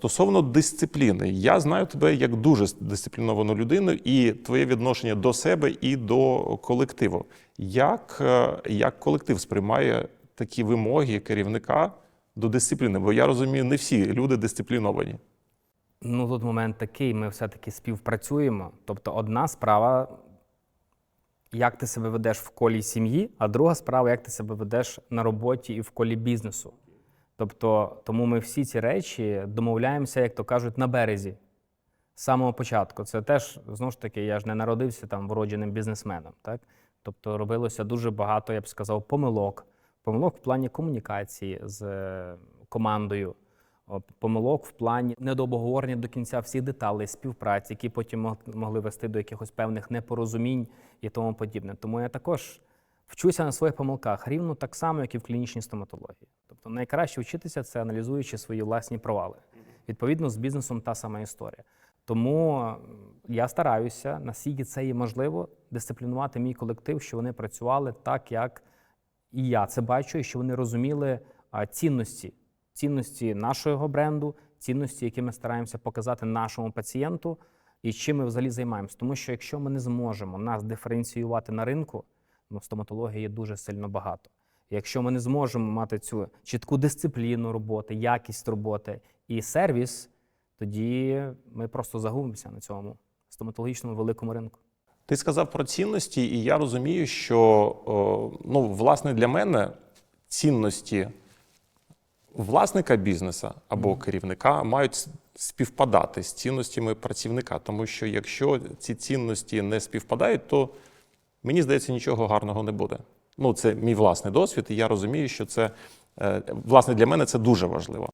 Стосовно дисципліни, я знаю тебе як дуже дисципліновану людину, і твоє відношення до себе і до колективу. Як, е, як колектив сприймає такі вимоги керівника до дисципліни? Бо я розумію, не всі люди дисципліновані. Ну, тут момент такий, ми все-таки співпрацюємо. Тобто, одна справа, як ти себе ведеш в колі сім'ї, а друга справа, як ти себе ведеш на роботі і в колі бізнесу. Тобто, тому ми всі ці речі домовляємося, як то кажуть, на березі. З самого початку. Це теж, знову ж таки, я ж не народився там вродженим бізнесменом. Так? Тобто робилося дуже багато, я б сказав, помилок. Помилок в плані комунікації з е, командою, помилок в плані недообговорення до кінця всіх деталей, співпраці, які потім могли вести до якихось певних непорозумінь і тому подібне. Тому я також вчуся на своїх помилках рівно так само, як і в клінічній стоматології. Тобто найкраще вчитися це аналізуючи свої власні провали. Відповідно, з бізнесом та сама історія. Тому я стараюся, наскільки це є можливо, дисциплінувати мій колектив, що вони працювали так, як і я це бачу, і що вони розуміли цінності, цінності нашого бренду, цінності, які ми стараємося показати нашому пацієнту, і чим ми взагалі займаємося. Тому що якщо ми не зможемо нас диференціювати на ринку, ну, стоматології є дуже сильно багато. Якщо ми не зможемо мати цю чітку дисципліну роботи, якість роботи і сервіс, тоді ми просто загубимося на цьому стоматологічному великому ринку. Ти сказав про цінності, і я розумію, що ну, власне для мене цінності власника бізнесу або керівника мають співпадати з цінностями працівника. Тому що якщо ці цінності не співпадають, то мені здається, нічого гарного не буде. Ну, це мій власний досвід, і я розумію, що це е, власне для мене це дуже важливо.